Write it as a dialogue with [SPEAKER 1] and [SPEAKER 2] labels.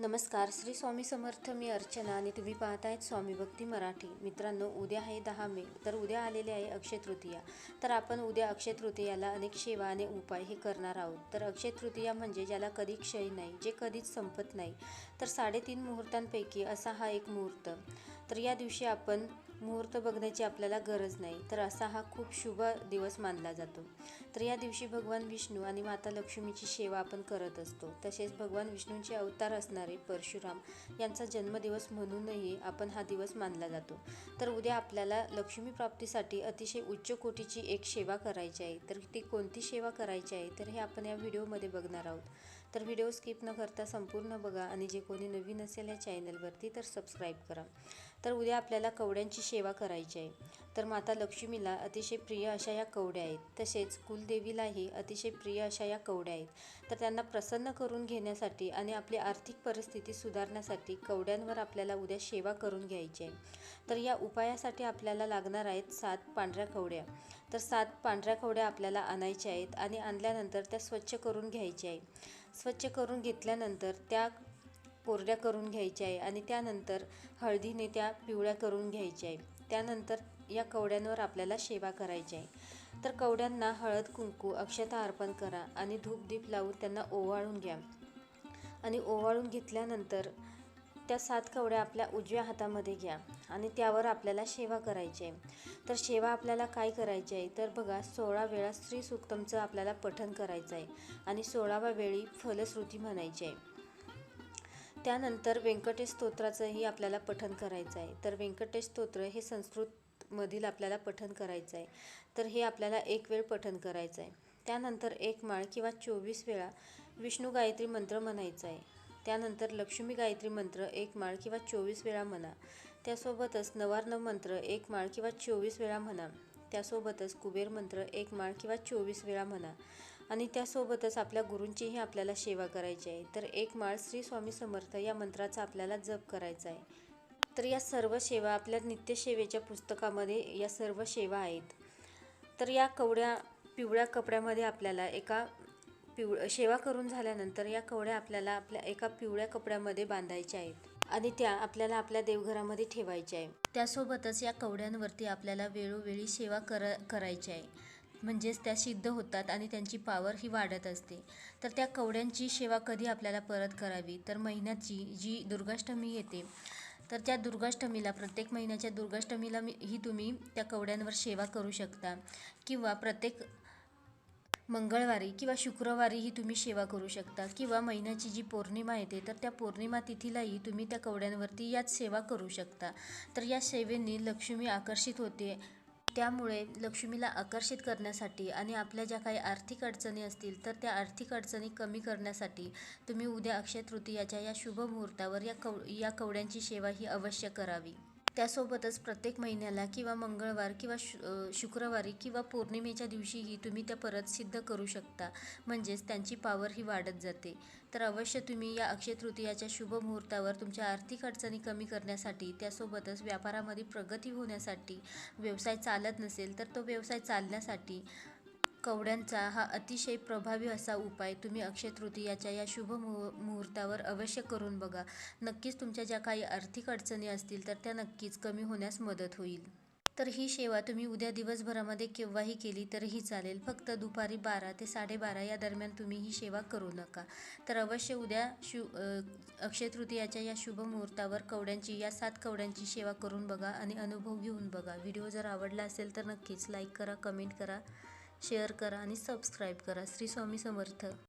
[SPEAKER 1] नमस्कार श्री स्वामी समर्थ मी अर्चना आणि तुम्ही पाहत आहेत स्वामी भक्ती मराठी. मित्रांनो उद्या आहे दहा मे तर उद्या आलेले आहे अक्षय तृतीया. तर आपण उद्या अक्षय तृतीयाला अनेक सेवा आणि उपाय हे करणार आहोत. तर अक्षय तृतीया म्हणजे ज्याला कधी क्षय नाही जे कधीच संपत नाही. तर साडेतीन मुहूर्तांपैकी असा हा एक मुहूर्त. तर या दिवशी आपण मुहूर्त बघण्याची आपल्याला गरज नाही. तर असा हा खूप शुभ दिवस मानला जातो. तर या दिवशी भगवान विष्णू आणि माता लक्ष्मीची सेवा आपण करत असतो. तसेच भगवान विष्णूंचे अवतार असणारे परशुराम यांचा जन्मदिवस म्हणूनही आपण हा दिवस मानला जातो. तर उद्या आपल्याला लक्ष्मी प्राप्तीसाठी अतिशय उच्च कोटीची एक सेवा करायची आहे. तर ती कोणती सेवा करायची आहे? तर हे आपण या व्हिडिओमध्ये बघणार आहोत. तर व्हिडिओ स्किप न करता संपूर्ण बघा आणि जे कोणी नवीन असेल या चॅनलवरती तर सबस्क्राईब करा. तर उद्या आपल्याला कवड्यांची सेवा करायची आहे. तर माता लक्ष्मीला अतिशय प्रिय अशा या कवड्या आहेत. तसेच कुलदेवीलाही अतिशय प्रिय अशा या कवड्या आहेत. तर त्यांना प्रसन्न करून घेण्यासाठी आणि आपली आर्थिक परिस्थिती सुधारण्यासाठी कवड्यांवर आपल्याला उद्या सेवा करून घ्यायची आहे. तर या उपायासाठी आपल्याला लागणार आहेत सात पांढऱ्या कवड्या. तर सात पांढऱ्या कवड्या आपल्याला आणायच्या आहेत आणि आणल्यानंतर त्या स्वच्छ करून घ्यायच्या आहे स्वच्छ करून घेतल्यानंतर त्या कोरड्या करून घ्यायच्या आहे आणि त्यानंतर हळदीने त्या पिवळ्या करून घ्यायच्या आहे. त्यानंतर या कवड्यांवर आपल्याला सेवा करायची आहे. तर कवड्यांना हळद कुंकू अक्षता अर्पण करा आणि धूपदीप लावून त्यांना ओवाळून घ्या. आणि ओवाळून घेतल्यानंतर त्या सात कवड्या आपल्या उजव्या हातामध्ये घ्या आणि त्यावर आपल्याला सेवा करायची आहे. तर सेवा आपल्याला काय करायची आहे? तर बघा सोळा वेळा स्त्री सुक्तमचं आपल्याला पठन करायचं आहे आणि सोळाव्या वेळी फलश्रुती म्हणायची आहे. त्यानंतर व्यंकटेश स्तोत्राचंही आपल्याला पठन करायचं आहे. तर व्यंकटेश स्तोत्र हे संस्कृतमधील आपल्याला पठन करायचं आहे. तर हे आपल्याला एक वेळ पठन करायचं आहे. त्यानंतर एक माळ किंवा चोवीस वेळा विष्णू गायत्री मंत्र म्हणायचा आहे. त्यानंतर लक्ष्मी गायत्री मंत्र एक माळ किंवा चोवीस वेळा म्हणा. त्यासोबतच नवार्णव मंत्र एक माळ किंवा चोवीस वेळा म्हणा. त्यासोबतच कुबेर मंत्र एक माळ किंवा चोवीस वेळा म्हणा. आणि त्यासोबतच आपल्या गुरूंचीही आपल्याला सेवा करायची आहे. तर एक माळ श्री स्वामी समर्थ या मंत्राचा आपल्याला जप करायचा आहे. तर या सर्व सेवा आपल्या नित्यसेवेच्या पुस्तकामध्ये या सर्व सेवा आहेत. तर या कवड्या पिवळ्या कपड्यामध्ये आपल्याला एका पिवळ सेवा करून झाल्यानंतर या कवड्या आपल्याला आपल्या एका पिवळ्या कपड्यामध्ये बांधायच्या आहेत आणि त्या आपल्याला आपल्या देवघरामध्ये ठेवायच्या आहे त्यासोबतच या कवड्यांवरती आपल्याला वेळोवेळी सेवा कर करायची आहे. म्हणजेच त्या सिद्ध होतात आणि त्यांची पावर ही वाढत असते. तर त्या कवड्यांची सेवा कधी आपल्याला परत करावी? तर महिन्याची जी दुर्गाष्टमी येते तर त्या दुर्गाष्टमीला प्रत्येक महिन्याच्या दुर्गाष्टमीला मी ही तुम्ही त्या कवड्यांवर सेवा करू शकता. किंवा प्रत्येक मंगळवारी किंवा शुक्रवारीही तुम्ही सेवा करू शकता किंवा महिन्याची जी पौर्णिमा येते तर त्या पौर्णिमा तिथीलाही तुम्ही त्या कवड्यांवरती याच सेवा करू शकता. तर या सेवेने लक्ष्मी आकर्षित होते. त्यामुळे लक्ष्मीला आकर्षित करण्यासाठी आणि आपल्या ज्या काही आर्थिक अडचणी असतील तर त्या आर्थिक अडचणी कमी करण्यासाठी तुम्ही उद्या अक्षय तृतीयाच्या या शुभ मुहूर्तावर या कव या कवड्यांची सेवा ही अवश्य करावी. त्यासोबतच प्रत्येक महिन्याला किंवा मंगळवार किंवा शु शुक्रवारी किंवा पौर्णिमेच्या दिवशीही तुम्ही त्या परत सिद्ध करू शकता. म्हणजेच त्यांची पावर ही वाढत जाते. तर अवश्य तुम्ही या अक्षय तृतीयाच्या शुभ मुहूर्तावर तुमच्या आर्थिक अडचणी कमी करण्यासाठी त्यासोबतच व्यापारामध्ये प्रगती होण्यासाठी व्यवसाय चालत नसेल तर तो व्यवसाय चालण्यासाठी कवड्यांचा हा अतिशय प्रभावी असा उपाय तुम्ही अक्षय तृतीयाच्या या शुभ मुहू मुहूर्तावर अवश्य करून बघा. नक्कीच तुमच्या ज्या काही आर्थिक अडचणी असतील तर त्या नक्कीच कमी होण्यास मदत होईल. तर ही सेवा तुम्ही उद्या दिवसभरामध्ये केव्हाही केली तरीही चालेल. फक्त दुपारी बारा ते साडेबारा या दरम्यान तुम्ही ही सेवा करू नका. तर अवश्य उद्या शु अक्षय तृतीयाच्या या शुभ मुहूर्तावर कवड्यांची या सात कवड्यांची सेवा करून बघा आणि अनुभव घेऊन बघा. व्हिडिओ जर आवडला असेल तर नक्कीच लाईक करा कमेंट करा. शेअर करा आणि सबस्क्राईब करा. श्री स्वामी समर्थ.